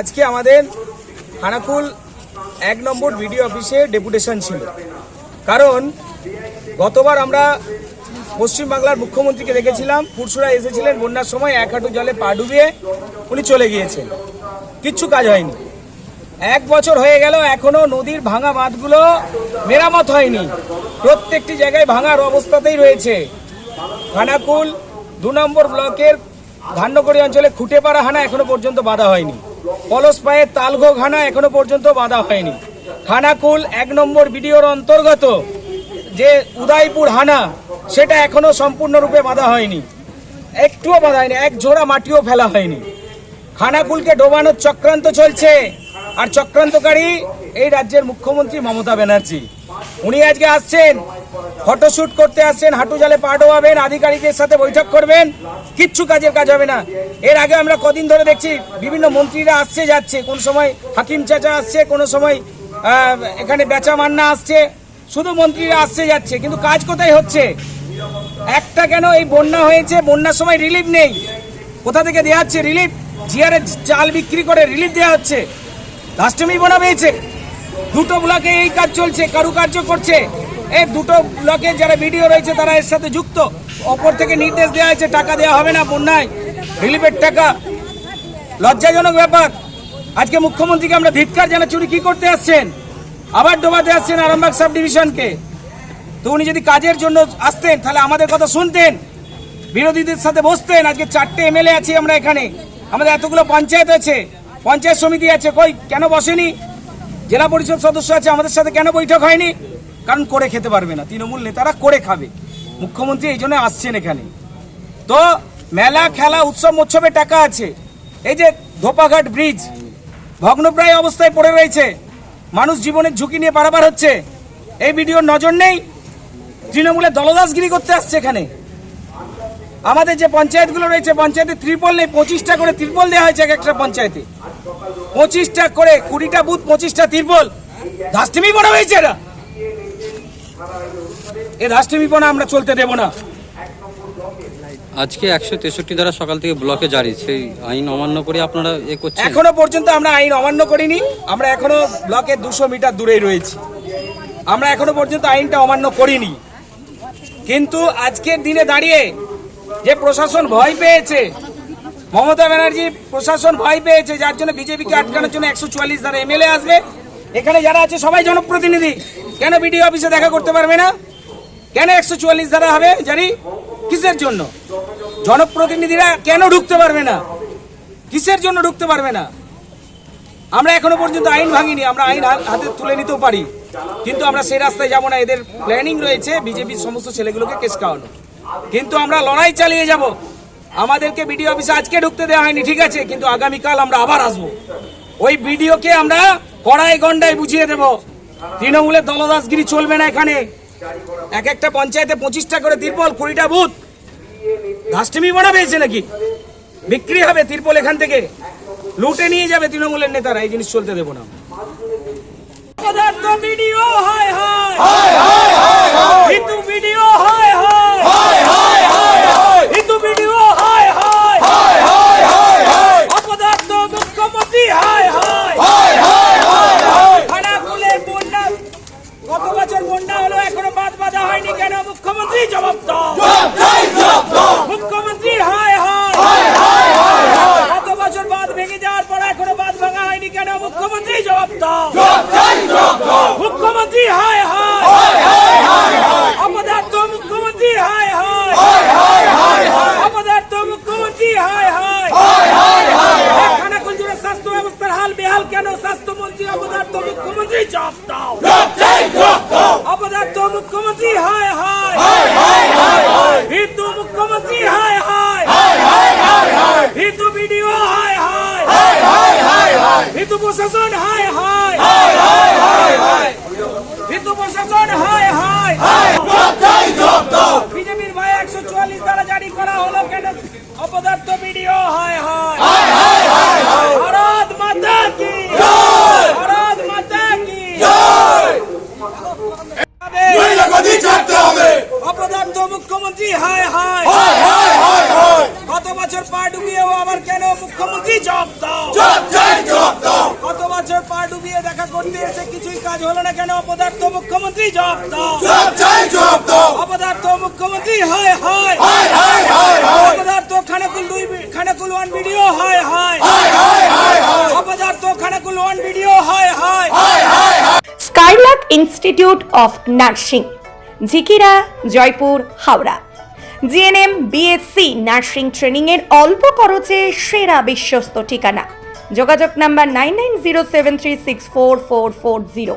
আজকে আমাদের খানাকুল এক নম্বর বিডিও অফিসে ডেপুটেশন ছিল। কারণ গতবার আমরা পশ্চিমবাংলার মুখ্যমন্ত্রীকে দেখেছিলাম। পুরসুরা এসেছিলেন, বন্যার সময় এক হাঁটু জলে পা ডুবিয়ে উনি চলে গিয়েছেন। কিচ্ছু কাজ হয়নি। এক বছর হয়ে গেল, এখনও নদীর ভাঙা বাঁধগুলো মেরামত হয়নি। প্রত্যেকটি জায়গায় ভাঙার অবস্থাতেই রয়েছে। খানাকুল, দু নম্বর ব্লকের ধান্যকড়ি অঞ্চলে খুঁটেপাড়া হানা এখনও পর্যন্ত বাধা হয়নি। পলস পায়ের তালঘোগ হানা এখনও পর্যন্ত বাধা হয়নি। খানাকুল এক নম্বর বিডিওর অন্তর্গত যে উদয়পুর হানা সেটা এখনও সম্পূর্ণরূপে বাধা হয়নি। একটুও বাধা হয়নি, এক জোড়া মাটিও ফেলা হয়নি। খানাকুলকে ডোবানোর চক্রান্ত চলছে, আর চক্রান্তকারী এই রাজ্যের মুখ্যমন্ত্রী মমতা ব্যানার্জি। উনি আজকে আসছেন, ফটোশুট করতে আসছেন, হাঁটু জালে পা ডোবাবেন আধিকারিকদের সাথে বৈঠক করবেন, কিচ্ছু কাজের কাজ হবে না। এর আগে আমরা কদিন ধরে দেখছি, বিভিন্ন মন্ত্রীরা আসছে, যাচ্ছে। কোন সময় হাকিম চাচা আসছে, কোন সময় এখানে বেচা মান্না আসছে। শুধু মন্ত্রীরা আসছে, যাচ্ছে। কিন্তু কাজ কোথায় হচ্ছে? একটা কেন? এই বন্যা হয়েছে, বন্যার সময় রিলিফ নেই। কোথা থেকে দেওয়া হচ্ছে রিলিফ জিয়ারের চাল বিক্রি করে রিলিফ দেওয়া হচ্ছে। রাষ্ট্রমি বোনা পেয়েছে। দুটো ব্লকে এই কাজ চলছে, কারুকার্য করছে। এই দুটো ব্লকে যারা ভিডিও রয়েছে, তারা এর সাথে যুক্ত। অপর থেকে নির্দেশ দেওয়া হয়েছে, টাকা দেওয়া হবে না বন্যায়। রিলিফের টাকা। লজ্জাজনক ব্যাপার। আজকে মুখ্যমন্ত্রীকে আমরা ধিৎকার জানাচ্ছি, উনি কি করতে আসছেন? আবার ডোবাতে আসছেন আরামবাগ সাব ডিভিশনকে তো উনি যদি কাজের জন্য আসতেন, তাহলে আমাদের কথা শুনতেন। বিরোধীদের সাথে বসতেন। আজকে চারটে এমএলএ আছি আমরা এখানে। আমাদের এতগুলো পঞ্চায়েত আছে। পঞ্চায়েত সমিতি আছে। কই, কেন বসেনি? জেলা পরিষদ সদস্য আছে। আমাদের সাথে কেন বৈঠক হয়নি? কারণ করে খেতে পারবে না। তৃণমূল নেতারা করে খাবে। মুখ্যমন্ত্রী এই জন্য আসছেন এখানে। তো মেলা, খেলা, উৎসব উৎসবে টাকা আছে। এই যে ধোপাঘাট ব্রিজ, ভগ্নপ্রায় অবস্থায় পড়ে রয়েছে। মানুষ জীবনের ঝুঁকি নিয়ে পারাপার হচ্ছে। এই ভিডিওর নজর নেই। তৃণমূলের দলদাসগিরি করতে আসছে এখানে। আমাদের যে পঞ্চায়েতগুলো রয়েছে পঞ্চায়েতে ত্রিপল নেই পঁচিশটা করে ত্রিপল দেওয়া হয়েছে এক একটা পঞ্চায়েতে। পঁচিশটা করে কুড়িটা বুথ পঁচিশটা ত্রিপল। ধাস্টিমি বনা হয়েছে এরা। এই ধাস্টিমি বনা আমরা চলতে দেব না। আজকে একশো তেষট্টি ধারা সকাল থেকে ব্লকে জারি সেই আইন অমান্য করে আপনারা এ করছেন? এখনও পর্যন্ত আমরা আইন অমান্য করিনি আমরা এখনও ব্লকে দুশো মিটার দূরেই রয়েছি। আমরা এখনও পর্যন্ত আইনটা অমান্য করিনি। কিন্তু আজকের দিনে দাঁড়িয়ে যে প্রশাসন ভয় পেয়েছে, মমতা ব্যানার্জি প্রশাসন ভয় পেয়েছে, যার জন্য বিজেপিকে আটকানোর জন্য একশো চুয়াল্লিশ ধারা এমএলএ আসবে। এখানে যারা আছে, সবাই জনপ্রতিনিধি। কেন বিডিও অফিসে দেখা করতে পারবে না? কেন একশো চুয়াল্লিশ ধারা হবে জানি? কিসের জন্য? জনপ্রতিনিধিরা কেন ঢুকতে পারবে না? কিসের জন্য ঢুকতে পারবে না? আমরা এখনও পর্যন্ত আইন ভাঙিনি, আমরা আইন হাতে তুলে নিতেও পারি। কিন্তু আমরা সেই রাস্তায় যাব না, এদের প্ল্যানিং রয়েছে বিজেপির সমস্ত ছেলেগুলোকে কেস খাওয়ানো। কিন্তু আমরা লড়াই চালিয়ে যাব। আমাদেরকে বিডিও অফিসে আজকে ঢুকতে দেওয়া হয়নি, ঠিক আছে, কিন্তু আগামীকাল আমরা আবার আসব। ওই বিডিওকে আমরা কড়াই গন্ডায় বুঝিয়ে দেব। তৃণমূলের দলদাসগিরি চলবে না এখানে। এক একটা পঞ্চায়েতে পঁচিশটা করে তিরপল, কুড়িটা বুথ। ধাস্টিমি বনা পেয়েছে নাকি? বিক্রি হবে তিরপল এখান থেকে। লুটে নিয়ে যাবে তৃণমূলের নেতারা, এই জিনিস চলতে দেবো না। অপদার্থ বিডিও হায় হায় হিন্দু বিডিও হায় ভিডিও হয় হয় মুখ্যমন্ত্রী হায় হায় কত বছর দাও কত বছর দেখা করতে কিছুই কাজ হলো না কেন অপদার্থ মুখ্যমন্ত্রী জব দাও অপদার্থ মুখ্যমন্ত্রী হয় হয় অপদার্থ খানাকুল দুই খানাকুল ওয়ান ভিডিও হয় হয়। হায় হায় হায় হায়। অপদার্থ খানাকুল ওয়ান ভিডিও হয় হয়। Skylark institute of nursing Jhikira Jaipur Howrah GNM BSc nursing ট্রেনিংয়ের অল্প খরচে সেরা বিশ্বস্ত ঠিকানা। যোগাযোগ number nine nine zero seven three six four four four zero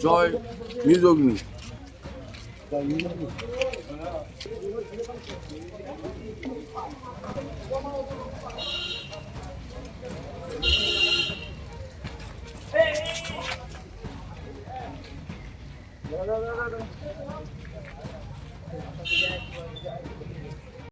জয় নিজগ্নি